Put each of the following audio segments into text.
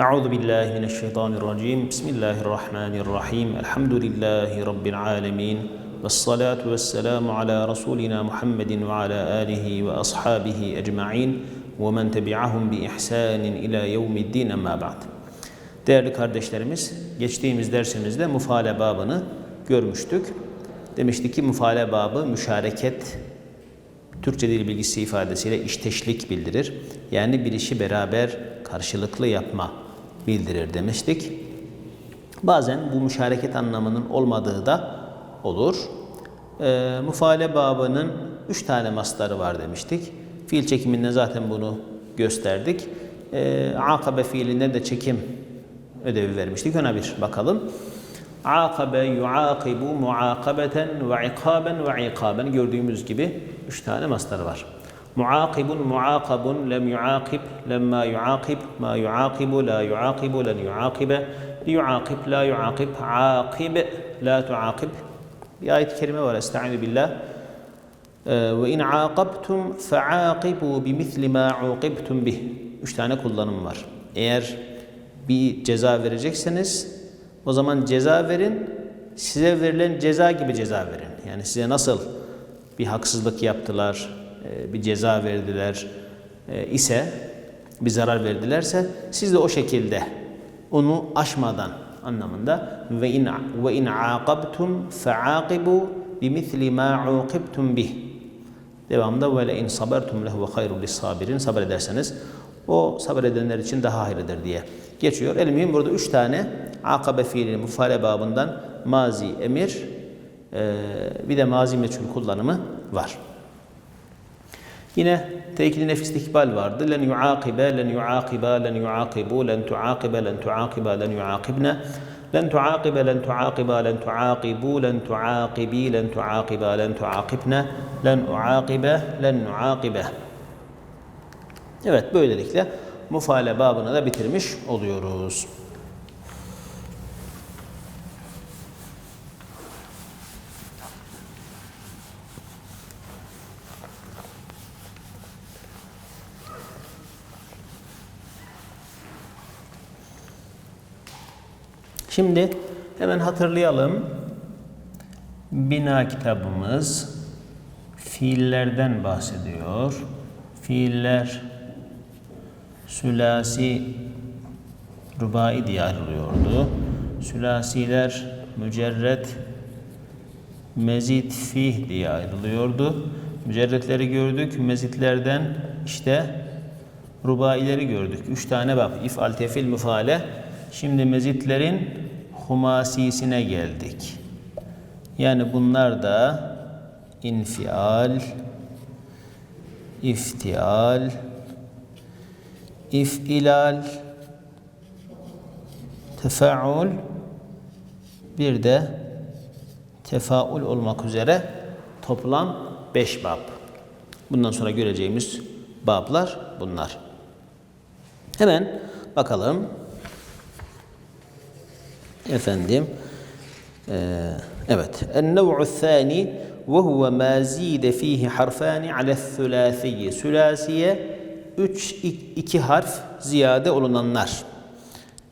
أعوذ بالله من الشيطان الرجيم بسم الله الرحمن الرحيم الحمد لله رب العالمين والصلاة والسلام على رسولنا محمد وعلى آله وأصحابه أجمعين ومن تبعهم بإحسان إلى يوم الدين أما بعد Değerli kardeşlerimiz, geçtiğimiz dersimizde mufale babını görmüştük. Demiştik ki mufale babı müşareket, Türkçe dil bilgisi ifadesiyle işteşlik bildirir. Yani bir işi beraber karşılıklı yapma bildirir demiştik. Bazen bu müşareket anlamının olmadığı da olur. E, mufale babının üç tane mastarı var demiştik. Fiil çekiminde zaten bunu gösterdik. E, akabe fiilinden de çekim ödevi vermiştik. Ona bir bakalım. Akabe yuakibu muakabeten ve ikaben ve ikaben gördüğümüz gibi üç tane mastarı var. Muakibun muakabun lem yuakib lemma yuakib ma yuakibu la yuakibu len yuakibe liyuakib la yuakib akib la tuakib bir ayet-i kerime var. Estaizu billah. Ve in aqabtum faaqibu bimisli ma uqibtum bih. Üç tane kullanım var. Eğer bir ceza verecekseniz o zaman ceza verin. Size verilen ceza gibi ceza verin. Yani size nasıl bir haksızlık yaptılar, bir ceza verdiler e, ise, bir zarar verdilerse siz de o şekilde onu aşmadan anlamında ve in ve in aqabtum faaqibu bimisli ma uqibtum bih. Devamında ve le in sabertum lehu hayrul sabirin. Sabrederseniz o sabredenler için daha hayırlıdır diye geçiyor. Elmihim burada üç tane akabe fiili mufale babından mazi emir e, bir de mazi meçhul kullanımı var. Yine tekili nefis ikbal vardı. Len yuakibe, len yuakiba, len yuakibu, len tuakibe, len tuakiba, len yuakibne. Len tuakibe, len tuakiba, len tuakibu, len tuakibi, len tuakiba, len tuakibne. Len uakibe, len nuakibe. Evet böylelikle mufale babını da bitirmiş oluyoruz. Şimdi hemen hatırlayalım. Bina kitabımız fiillerden bahsediyor. Fiiller sülasi rubai diye ayrılıyordu. Sülasiler mücerret mezit fih diye ayrılıyordu. Mücerretleri gördük. Mezitlerden işte rubaileri gördük. Üç tane bak. İfal, tefil, müfale. Şimdi mezitlerin humasisine geldik. Yani bunlar da infial, iftial, ifilal, tefaul, bir de tefaul olmak üzere toplam beş bab. Bundan sonra göreceğimiz bablar bunlar. Hemen bakalım. Efendim. Ee, evet. El-nev'u thani ve huve ma zide fihi harfani ala thulâthiyye. Sülasiye üç, iki harf ziyade olunanlar.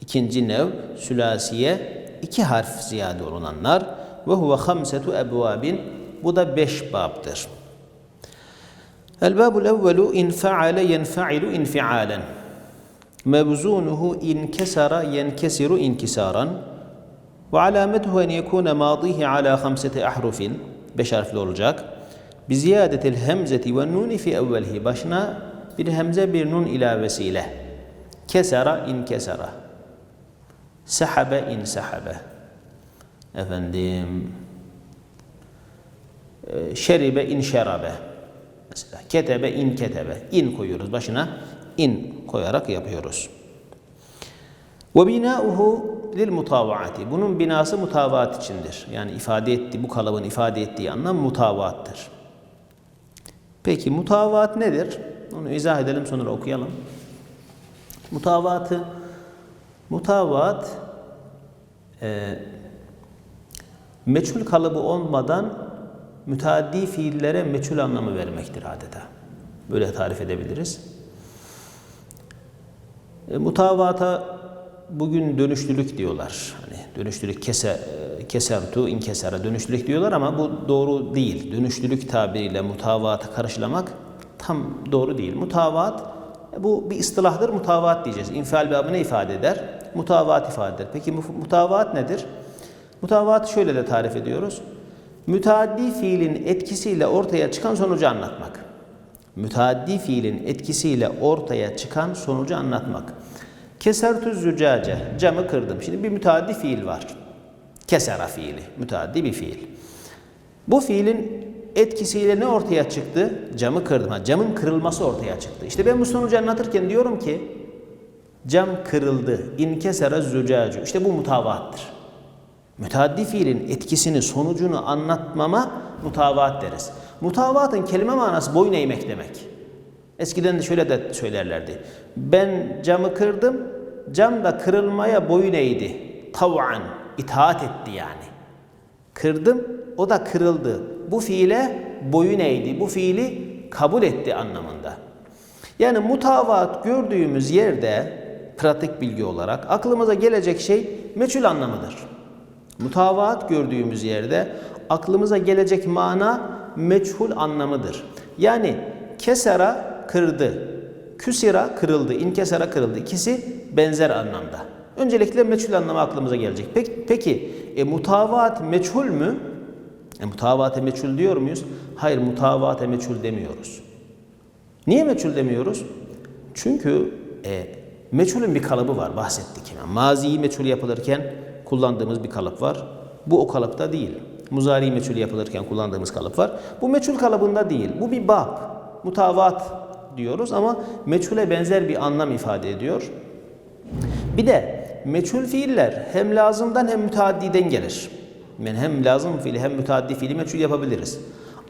İkinci nev sülasiye iki harf ziyade olunanlar. Ve huve hamsetu ebvabin. Bu da beş babdır. El-babul evvelu in feale yenfailu infialen. Mevzunuhu in kesara yenkesiru. Ve alametuhu en yekune madihi ala hamsete ahrufin. Beş harfli olacak. Bi ziyadetil hemzeti ve nuni fi evvelihi. Başına bir hemze bir nun ilavesiyle. Kesera in kesera. Sehabe in sehabe. Efendim. Şeribe in şerabe. Mesela ketebe in ketebe. In koyuyoruz başına. In koyarak yapıyoruz. Ve binauhu lil mutavaati. Bunun binası mutavaat içindir. Yani ifade ettiği, bu kalıbın ifade ettiği anlam mutavaattır. Peki mutavaat nedir? Onu izah edelim sonra okuyalım. Mutavatı mutavat e, meçhul kalıbı olmadan müteaddi fiillere meçhul anlamı vermektir adeta. Böyle tarif edebiliriz. E, mutavata bugün dönüşlülük diyorlar. Hani dönüşlülük kese, kesertu, inkesara dönüşlülük diyorlar ama bu doğru değil. Dönüşlülük tabiriyle mutavaatı karşılamak tam doğru değil. Mutavaat bu bir ıstılahdır. Mutavaat diyeceğiz. İnfial babı ne ifade eder? Mutavaat ifade eder. Peki mu- mutavaat nedir? Mutavaat şöyle de tarif ediyoruz. Müteaddi fiilin etkisiyle ortaya çıkan sonucu anlatmak. Müteaddi fiilin etkisiyle ortaya çıkan sonucu anlatmak. Kesertü zücace, camı kırdım. Şimdi bir müteaddi fiil var. Kesera fiili, müteaddi bir fiil. Bu fiilin etkisiyle ne ortaya çıktı? Camı kırdım. Ha, camın kırılması ortaya çıktı. İşte ben bu sonucu anlatırken diyorum ki cam kırıldı. İnkesera zücacu. İşte bu mutavaattır. Müteaddi fiilin etkisini, sonucunu anlatmama mutavaat deriz. Mutavaatın kelime manası boyun eğmek demek. Eskiden de şöyle de söylerlerdi. Ben camı kırdım, cam da kırılmaya boyun eğdi. Tav'an, itaat etti yani. Kırdım, o da kırıldı. Bu fiile boyun eğdi, bu fiili kabul etti anlamında. Yani mutavaat gördüğümüz yerde pratik bilgi olarak aklımıza gelecek şey meçhul anlamıdır. Mutavaat gördüğümüz yerde aklımıza gelecek mana meçhul anlamıdır. Yani kesera kırdı, küsira kırıldı, inkesera kırıldı. İkisi benzer anlamda. Öncelikle meçhul anlamı aklımıza gelecek. Peki, peki e, mutavaat meçhul mü? E, mutavaate meçhul diyor muyuz? Hayır, mutavaate meçhul demiyoruz. Niye meçhul demiyoruz? Çünkü e, meçhulün bir kalıbı var bahsettik. Yani maziyi meçhul yapılırken kullandığımız bir kalıp var. Bu o kalıpta değil. Muzari meçhul yapılırken kullandığımız kalıp var. Bu meçhul kalıbında değil. Bu bir bab. Mutavat diyoruz ama meçhule benzer bir anlam ifade ediyor. Bir de meçhul fiiller hem lazımdan hem müteaddiden gelir. Yani hem lazım fiili hem müteaddi fiili meçhul yapabiliriz.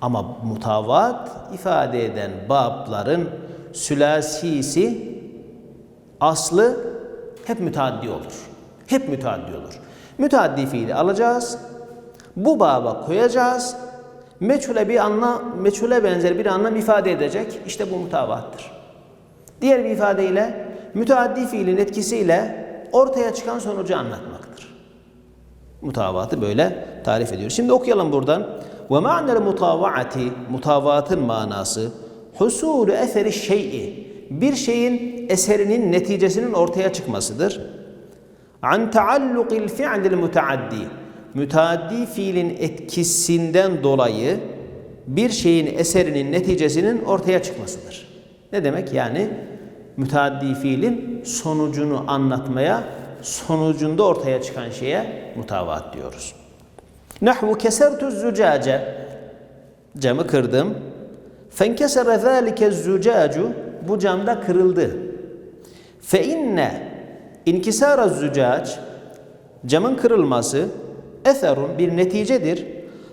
Ama mutavat ifade eden babların sülasisi aslı hep müteaddi olur. Hep müteaddi olur. Müteaddi fiili alacağız. Bu baba koyacağız. Meçhule bir anlam, meçhule benzer bir anlam ifade edecek. İşte bu mutavattır. Diğer bir ifadeyle müteaddi fiilin etkisiyle ortaya çıkan sonucu anlatmaktır. Mutavatı böyle tarif ediyor. Şimdi okuyalım buradan. Ve ma'nel mutavaati mutavatın manası husulü eseri şey'i bir şeyin eserinin neticesinin ortaya çıkmasıdır. An taallukil fi'lil mutaaddi müteaddi fiilin etkisinden dolayı bir şeyin eserinin neticesinin ortaya çıkmasıdır. Ne demek? Yani müteaddi fiilin sonucunu anlatmaya, sonucunda ortaya çıkan şeye mutavaat diyoruz. Nahvu kesertu zücace camı kırdım. Fenkesere zâlike zücacu bu camda kırıldı. Fe inne inkisara zücac camın kırılması eserun bir neticedir.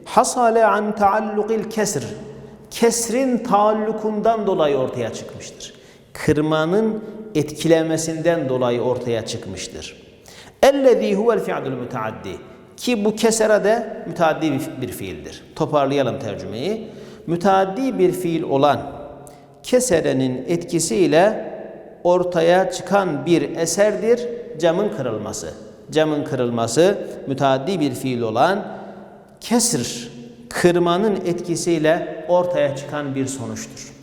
Hasale an taallukil kesr kesrin taallukundan dolayı ortaya çıkmıştır. Kırmanın etkilemesinden dolayı ortaya çıkmıştır. Ellezî huvel fi'lul müteaddi ki bu kesera de müteaddi bir fiildir. Toparlayalım tercümeyi. Müteaddi bir fiil olan keserenin etkisiyle ortaya çıkan bir eserdir camın kırılması. Camın kırılması müteaddi bir fiil olan kesr kırmanın etkisiyle ortaya çıkan bir sonuçtur.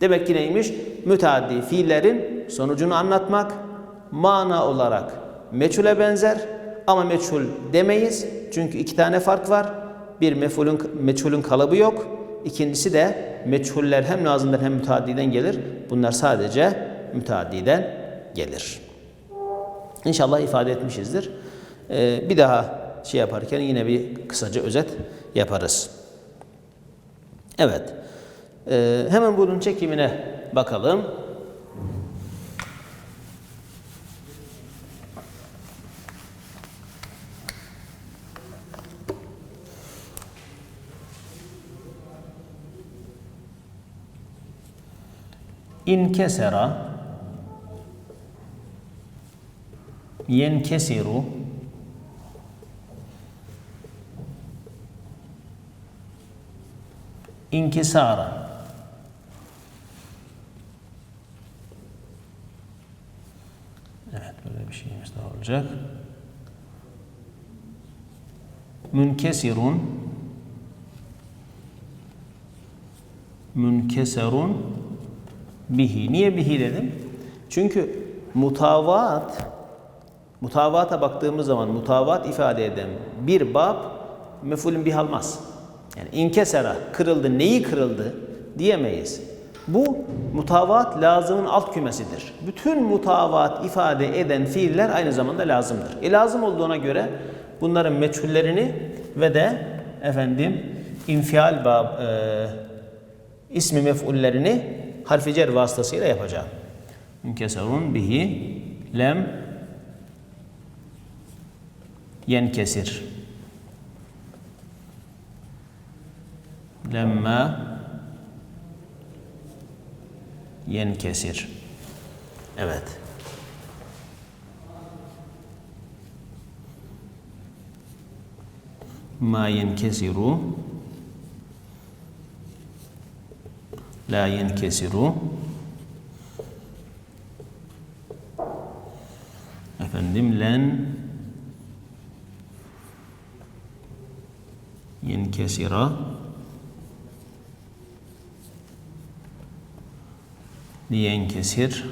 Demek ki neymiş? Müteaddi fiillerin sonucunu anlatmak mana olarak meçhule benzer ama meçhul demeyiz. Çünkü iki tane fark var. Bir mefulün, meçhulün kalıbı yok. İkincisi de meçhuller hem lazımdan hem müteaddiden gelir. Bunlar sadece müteaddiden gelir. İnşallah ifade etmişizdir. Ee, bir daha şey yaparken yine bir kısaca özet yaparız. Evet. Ee, hemen bunun çekimine bakalım. İnkesera yenkesiru inkisara Evet böyle bir şeyimiz Ne olacak? Münkesirun münkeserun bihi. Niye bihi dedim? Çünkü mutavaat mutavata baktığımız zaman mutavat ifade eden bir bab mefulün bih almaz. Yani inkesera kırıldı, neyi kırıldı diyemeyiz. Bu mutavat lazımın alt kümesidir. Bütün mutavat ifade eden fiiller aynı zamanda lazımdır. E lazım olduğuna göre bunların meçhullerini ve de efendim infial bab e, ismi mef'ullerini harfi cer vasıtasıyla yapacağım. Münkeserun bihi lem yenkesir. Lemma yenkesir. Evet. Ma yenkesiru la yenkesiru efendim len yenkesira liyenkesir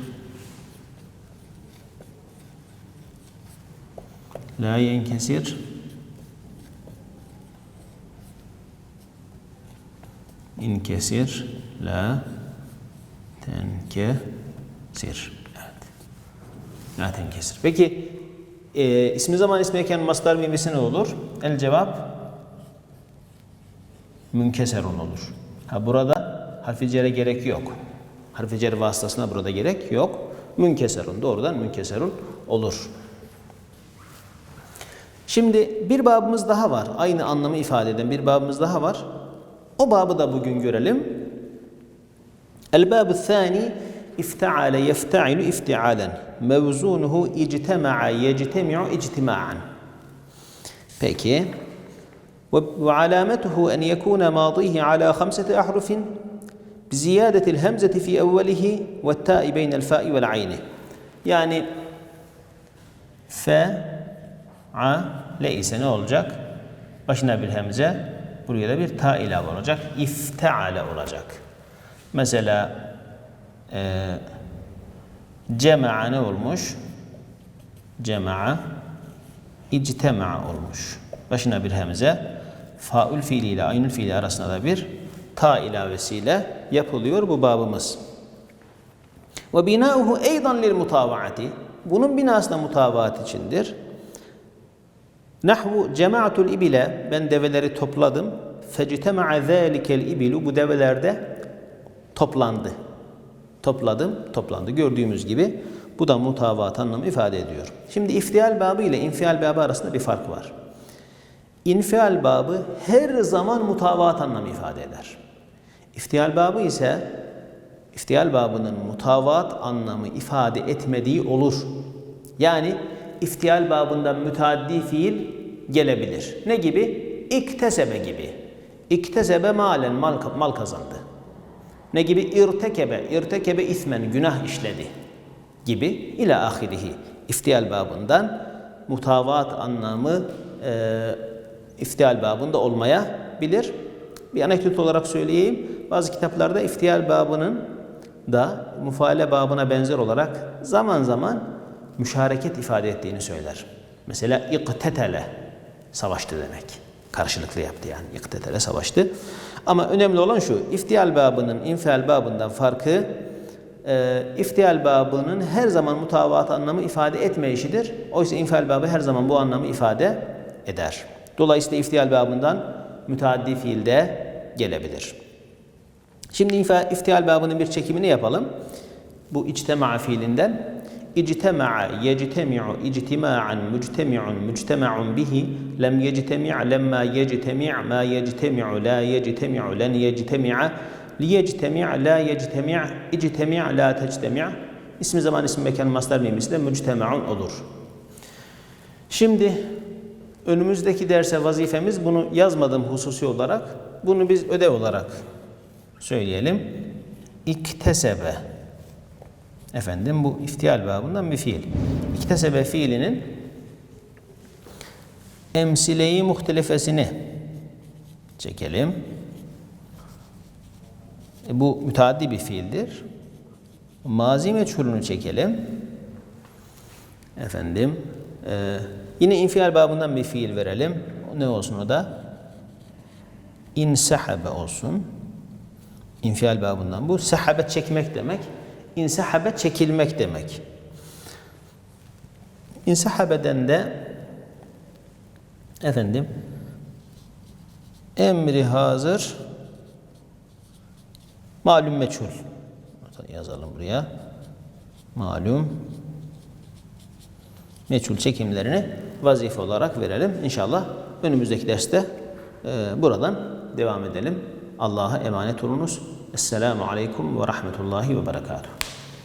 la yenkesir inkesir la tenkesir. Evet. La tenkesir. Peki e, ismi zaman ismi eken mastar mimisi ne olur? El cevap münkeserun olur. Ha burada harfi cere gerek yok. Harfi cer vasıtasına burada gerek yok. Münkeserun doğrudan münkeserun olur. Şimdi bir babımız daha var. Aynı anlamı ifade eden bir babımız daha var. O babı da bugün görelim. El-bâbu thâni ifta'ale yefta'inu ifti'alen. Mevzunuhu ictema'a yectemi'u ictima'an. Peki. وعلامته أن يكون ماضيه على خمسة أحرف بزيادة الهمزة في أوله والتاء بين الفاء والعين يعني ف a le ise ne olacak? Başına bir hemze, buraya da bir ta ilave olacak. İfteale olacak. Mesela e, cema'a ne olmuş? Cema'a ictema'a olmuş. Başına bir hemze, faul fiili ile aynül fiili arasında da bir ta ilavesiyle yapılıyor bu babımız. Ve binauhu eydan lil mutavaati. Bunun binası da mutavaat içindir. Nahvu cema'atul ibile ben develeri topladım. Fectema'a zâlikel ibilu bu develerde toplandı. Topladım, toplandı. Gördüğümüz gibi bu da mutavat anlamı ifade ediyor. Şimdi iftial babı ile infial babı arasında bir fark var. İnfial babı her zaman mutavat anlamı ifade eder. İftihal babı ise iftihal babının mutavat anlamı ifade etmediği olur. Yani iftihal babından müteaddi fiil gelebilir. Ne gibi? İktesebe gibi. İktesebe malen mal, mal kazandı. Ne gibi? İrtekebe, irtekebe ismen günah işledi gibi ila ahirihi. İftihal babından mutavat anlamı e, iftihal babında olmayabilir. Bir anekdot olarak söyleyeyim. Bazı kitaplarda iftihal babının da mufaale babına benzer olarak zaman zaman müşareket ifade ettiğini söyler. Mesela iktetele savaştı demek. Karşılıklı yaptı yani. İktetele savaştı. Ama önemli olan şu. İftihal babının infial babından farkı e, iftihal babının her zaman mutavat anlamı ifade etmeyişidir. Oysa infial babı her zaman bu anlamı ifade eder. Dolayısıyla iftihal babından müteaddi fiilde gelebilir. Şimdi iftihal babının bir çekimini yapalım. Bu içtema'a fiilinden. İctema'a yectemi'u ictima'an müctemi'un müctema'un bihi lem yectemi' lemma yectemi' ma yectemi'u la yectemi'u len yectemi'a liyectemi' la yectemi' ictemi' la tectemi' İsmi zaman ismi mekan mastar mimisi de müctema'un olur. Şimdi önümüzdeki derse vazifemiz bunu yazmadığım hususi olarak bunu biz ödev olarak söyleyelim. İktesebe Efendim bu iftiyal babından bir fiil. İktesebe fiilinin emsileyi muhtelifesini çekelim. E, bu müteaddi bir fiildir. Mazi meçhulünü çekelim. Efendim, e, yine infial babından bir fiil verelim. Ne olsun o da? İnsahabe olsun. İnfial babından bu. Sahabe çekmek demek. İnsahabe çekilmek demek. İnsahabeden de efendim emri hazır malum meçhul yazalım buraya. Malum meçhul çekimlerini vazife olarak verelim. İnşallah önümüzdeki derste e, buradan devam edelim. Allah'a emanet olunuz. Esselamu Aleyküm ve Rahmetullahi ve Berekatuhu.